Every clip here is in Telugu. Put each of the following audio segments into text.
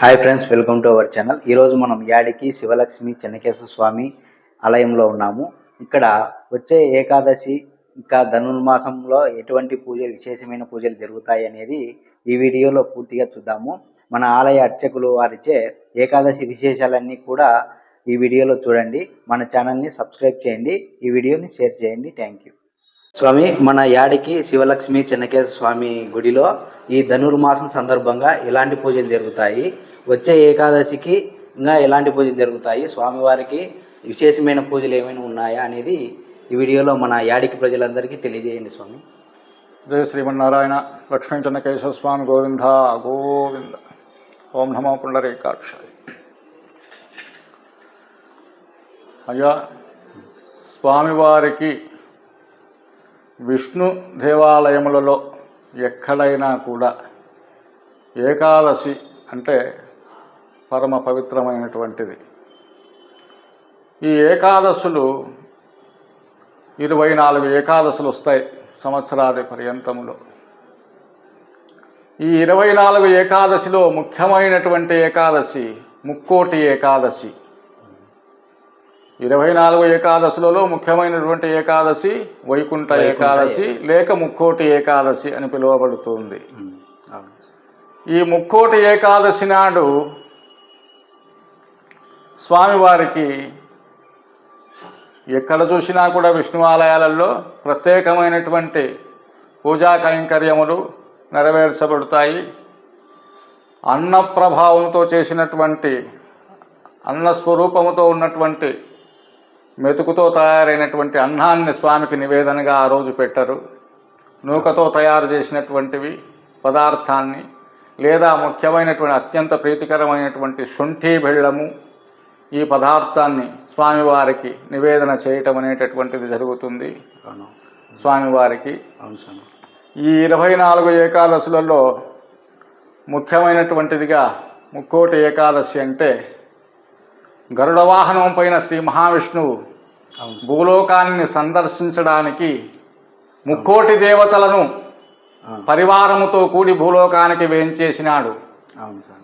Hi friends welcome to our channel. ఈరోజు మనం యాడికి శివలక్ష్మి చెన్నకేశ్వర స్వామి ఆలయంలో ఉన్నాము. ఇక్కడ వచ్చే ఏకాదశి ఇంకా ధనుర్మాసంలో ఎటువంటి పూజలు విశేషమైన పూజలు జరుగుతాయి అనేది ఈ వీడియోలో పూర్తిగా చూద్దాము. మన ఆలయ అర్చకులు వారిచే ఏకాదశి విశేషాలన్నీ కూడా ఈ వీడియోలో చూడండి. మన ఛానల్ని సబ్స్క్రైబ్ చేయండి. ఈ వీడియోని షేర్ చేయండి. Thank you. స్వామి మన యాడికి శివలక్ష్మి చెన్నకేశ్వర స్వామి గుడిలో ఈ ధనుర్మాసం సందర్భంగా ఎలాంటి పూజలు జరుగుతాయి? వచ్చే ఏకాదశికి ఇంకా ఎలాంటి పూజలు జరుగుతాయి? స్వామివారికి విశేషమైన పూజలు ఏమైనా ఉన్నాయా అనేది ఈ వీడియోలో మన యాడికి ప్రజలందరికీ తెలియజేయండి స్వామి. జయ శ్రీమన్నారాయణ. లక్ష్మీ చెన్నకేశ్వర స్వామి గోవింద. గోవింద. ఓం నమో పుండరేకాక్ష అయ్యా స్వామివారికి విష్ణు దేవాలయములలో ఎక్కడైనా కూడా ఏకాదశి అంటే పరమ పవిత్రమైనటువంటిది. ఈ ఏకాదశులు ఇరవై నాలుగు ఏకాదశులు వస్తాయి సంవత్సరాది పర్యంతములో. ఈ ఇరవై నాలుగు ఏకాదశిలో ముఖ్యమైనటువంటి ఏకాదశి ముక్కోటి ఏకాదశి. ఇరవై నాలుగు ఏకాదశులలో ముఖ్యమైనటువంటి ఏకాదశి వైకుంఠ ఏకాదశి లేక ముక్కోటి ఏకాదశి అని పిలువబడుతుంది. ఈ ముక్కోటి ఏకాదశి నాడు స్వామివారికి ఎక్కడ చూసినా కూడా విష్ణు ఆలయాలలో ప్రత్యేకమైనటువంటి పూజా కైంకర్యములు నెరవేర్చబడతాయి. అన్న ప్రభావంతో చేసినటువంటి అన్న స్వరూపముతో ఉన్నటువంటి మెతుకుతో తయారైనటువంటి అన్నాన్ని స్వామికి నివేదనగా ఆ రోజు పెట్టరు. నూకతో తయారు చేసినటువంటివి పదార్థాన్ని లేదా ముఖ్యమైనటువంటి అత్యంత ప్రీతికరమైనటువంటి శుంఠి బెళ్ళము ఈ పదార్థాన్ని స్వామివారికి నివేదన చేయటం అనేటటువంటిది జరుగుతుంది. స్వామివారికి ఈ ఇరవై నాలుగు ఏకాదశులలో ముఖ్యమైనటువంటిదిగా ముక్కోటి ఏకాదశి అంటే గరుడ వాహనం పైన శ్రీ మహావిష్ణువు. భూలోకాన్ని సందర్శించడానికి ముక్కోటి దేవతలను పరివారముతో కూడి భూలోకానికి స్వామి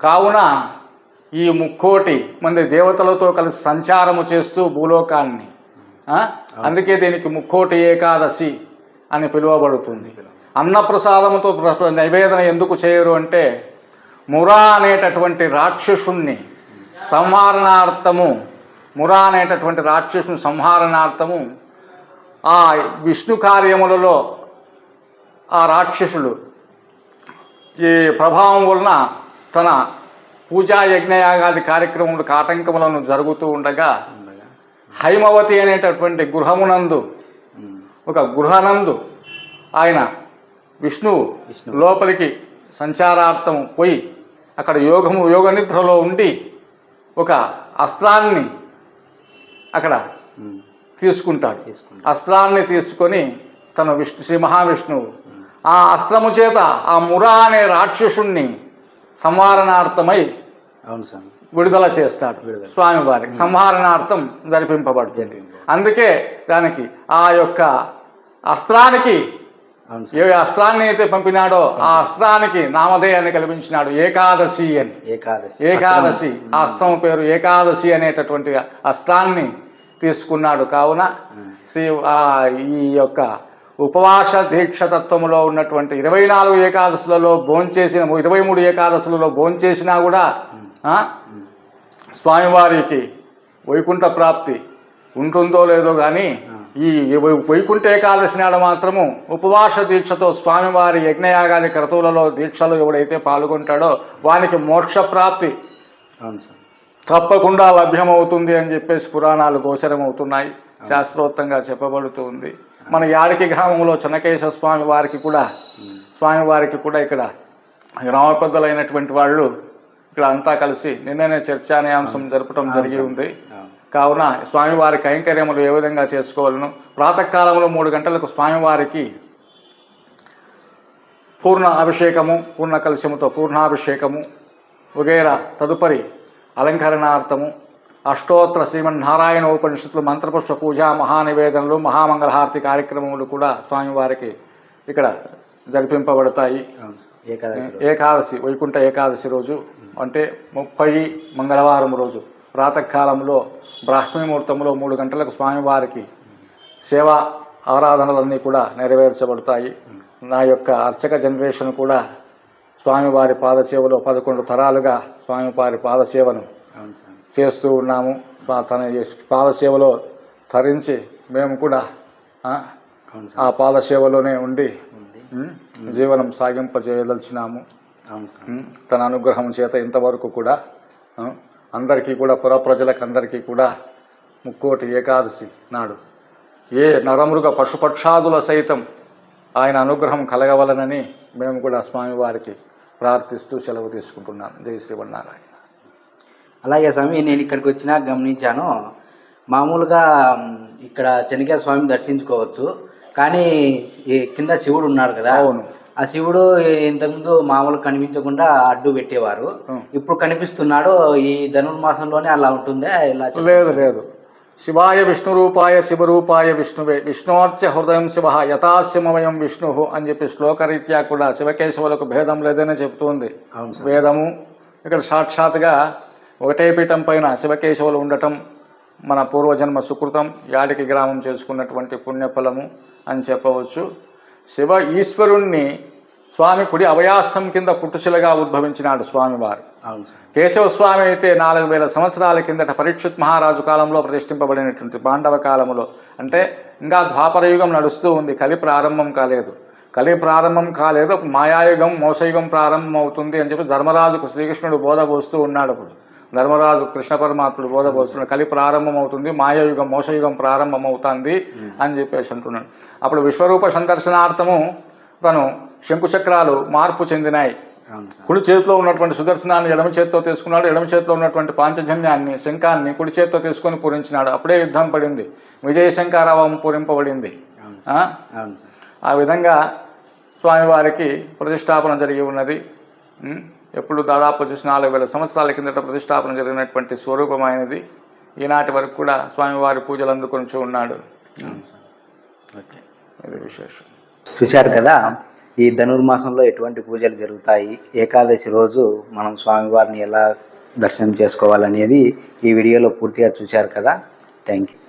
కావున ఈ ముక్కోటి మంది దేవతలతో కలిసి సంచారము చేస్తూ భూలోకాన్ని? అందుకే దీనికి ముక్కోటి ఏకాదశి అని పిలువబడుతుంది. అన్నప్రసాదముతో ప్ర- నివేదన ఎందుకు చేయరు అంటే మురా అనేటటువంటి రాక్షసుణ్ణి సంహారణార్థము మురా అనేటటువంటి రాక్షసుని సంహారణార్థము ఆ విష్ణు కార్యములలో ఆ రాక్షసులు ఈ ప్రభావం వలన తన పూజా యజ్ఞయాగాది కార్యక్రమములకు ఆటంకములను జరుగుతూ ఉండగా హైమవతి అనేటటువంటి గృహమునందు ఒక గృహనందు ఆయన విష్ణువు. లోపలికి సంచారార్థం పోయి అక్కడ యోగము యోగ నిద్రలో ఉండి ఒక అస్త్రాన్ని అక్కడ తీసుకుంటాడు. తీసుకుంటా అస్త్రాన్ని తీసుకొని తన విష్ణు శ్రీ మహావిష్ణువు ఆ అస్త్రము చేత ఆ మురా అనే రాక్షసుణ్ణి సంహారణార్థమై అవును స్వామి విడుదల చేస్తాడు. విడుదల. స్వామివారికి సంహారణార్థం జరిపింపబడుతుంది. అందుకే దానికి ఆ యొక్క అస్త్రానికి ఏ అస్త్రాన్ని అయితే పంపినాడో ఆ అస్త్రానికి నామధేయాన్ని కల్పించినాడు. ఏకాదశి అని. ఏకాదశి. ఏకాదశి. ఆ అస్త్రం పేరు ఏకాదశి అనేటటువంటి అస్త్రాన్ని తీసుకున్నాడు. కావున శ్రీ ఈ యొక్క ఉపవాస దీక్ష తత్వములో ఉన్నటువంటి ఇరవై నాలుగు ఏకాదశులలో భోంచేసిన ఇరవై మూడు ఏకాదశులలో భోంచేసినా కూడా స్వామివారికి వైకుంఠ ప్రాప్తి ఉంటుందో లేదో కానీ ఈ వైకుంఠ ఏకాదశి నాడు మాత్రము ఉపవాస దీక్షతో స్వామివారి యజ్ఞయాగాది క్రతువులలో దీక్షలు ఎవడైతే పాల్గొంటాడో వానికి మోక్ష ప్రాప్తి. అవును స్వామి తప్పకుండా లభ్యమవుతుంది అని చెప్పేసి పురాణాలు గోచరమవుతున్నాయి. శాస్త్రోక్తంగా చెప్పబడుతుంది. మన యాడికి గ్రామంలో చెన్నకేశ్వర స్వామి వారికి కూడా ఉమ్, స్వామి వారికి కూడా ఇక్కడ గ్రామ పెద్దలైనటువంటి వాళ్ళు ఇక్కడ అంతా కలిసి నిన్ననే చర్చానయాంశం జరపడం జరిగి ఉంది. కావున స్వామివారి కైంకర్యములు ఏ విధంగా చేసుకోవాలను? ప్రాతకాలంలో మూడు గంటలకు స్వామివారికి పూర్ణ అభిషేకము పూర్ణ కలశముతో పూర్ణాభిషేకము వగైరా తదుపరి అలంకరణార్థము అష్టోత్తర శ్రీమన్నారాయణ ఉపనిషత్తులు మంత్రపుష్ప పూజ మహానివేదనలు మహామంగళహారతి కార్యక్రమములు కూడా స్వామివారికి ఇక్కడ జరిపింపబడతాయి. ఏకాదశి. ఏకాదశి వైకుంఠ ఏకాదశి రోజు అంటే ముప్పై మంగళవారం రోజు. ప్రాతకాలంలో బ్రాహ్మీ ముహూర్తంలో మూడు గంటలకు స్వామివారికి సేవా ఆరాధనలన్నీ కూడా నెరవేర్చబడతాయి. నా యొక్క అర్చక జనరేషన్ కూడా స్వామివారి పాదసేవలో పదకొండు తరాలుగా స్వామివారి పాదసేవను చేస్తూ ఉన్నాము. తన పాదసేవలో తరించి మేము కూడా ఆ, పాదసేవలోనే ఉండి జీవనం సాగింపజేయదలిచినాము. తన అనుగ్రహం చేత ఇంతవరకు కూడా అందరికీ కూడా పుర ప్రజలకు అందరికీ కూడా ముక్కోటి ఏకాదశి నాడు. ఏ నరమృగ పశుపక్షాదుల సైతం ఆయన అనుగ్రహం కలగవలనని మేము కూడా స్వామివారికి ప్రార్థిస్తూ సెలవు తీసుకుంటున్నాను జై శ్రీవన్నారాయణ అలాగే స్వామి నేను ఇక్కడికి వచ్చినా గమనించాను మామూలుగా ఇక్కడ చెనికే స్వామిని దర్శించుకోవచ్చు కానీ కింద శివుడు ఉన్నాడు కదా. అవును. ఆ శివుడు ఇంతకుముందు మామూలు కనిపించకుండా అడ్డు పెట్టేవారు. ఇప్పుడు కనిపిస్తున్నాడు ఈ ధనుర్మాసంలోనే అలా ఉంటుందే ఇలా లేదు. లేదు. శివాయ విష్ణురూపాయ శివరూపాయ విష్ణువే. విష్ణువర్చ హృదయం శివ యథాశిమవయం విష్ణు అని చెప్పి శ్లోకరీత్యా కూడా శివకేశవులకు భేదం లేదని చెబుతుంది వేదము ఇక్కడ సాక్షాత్గా ఒకటే పీఠం పైన శివకేశవులు ఉండటం మన పూర్వజన్మ సుకృతం యాడికి గ్రామం చేసుకున్నటువంటి పుణ్యఫలము అని చెప్పవచ్చు. శివ ఈశ్వరుణ్ణి స్వామి కుడి అభయాస్తం కింద పుట్టుశిలగా ఉద్భవించినాడు స్వామివారు. కేశవ స్వామి అయితే నాలుగు వేల సంవత్సరాల కిందట పరీక్షిత్ మహారాజు కాలంలో ప్రతిష్ఠింపబడినటువంటి పాండవ కాలములో. అంటే ఇంకా ద్వాపర యుగం నడుస్తూ ఉంది కలి ప్రారంభం కాలేదు. కలి ప్రారంభం కాలేదు మాయాయుగం మోసయుగం ప్రారంభం అవుతుంది అని చెప్పి ధర్మరాజుకు శ్రీకృష్ణుడు బోధపోస్తూ ఉన్నాడు అప్పుడు. ధర్మరాజు కృష్ణ పరమాత్ముడు బోధపోస్తున్నాడు కలి ప్రారంభం అవుతుంది మాయాయుగం మోసయుగం ప్రారంభం అవుతుంది అని చెప్పేసి అంటున్నాడు. అప్పుడు విశ్వరూప సందర్శనార్థము తను శంకుచక్రాలు మార్పు చెందినాయి. కుడి చేతిలో ఉన్నటువంటి సుదర్శనాన్ని ఎడమ చేతితో తీసుకున్నాడు. ఎడమ చేతిలో ఉన్నటువంటి పాంచజన్యాన్ని శంఖాన్ని కుడి చేతితో తీసుకొని పూరించినాడు. అప్పుడే యుద్ధం పడింది. విజయ శంకారావం పూరింపబడింది. ఆ? విధంగా స్వామివారికి ప్రతిష్టాపన జరిగి ఉన్నది? ఎప్పుడు దాదాపు వచ్చేసి నాలుగు వేల సంవత్సరాల కిందట ప్రతిష్టాపన జరిగినటువంటి స్వరూపమైనది ఈనాటి వరకు కూడా స్వామివారి పూజలు అందుకొని ఉన్నాడు. ఇది విశేషం. చూశారు కదా ఈ ధనుర్మాసంలో ఎటువంటి పూజలు జరుగుతాయి? ఏకాదశి రోజు మనం స్వామివారిని ఎలా దర్శనం చేసుకోవాలనేది ఈ వీడియోలో పూర్తిగా చూశారు కదా. Thank you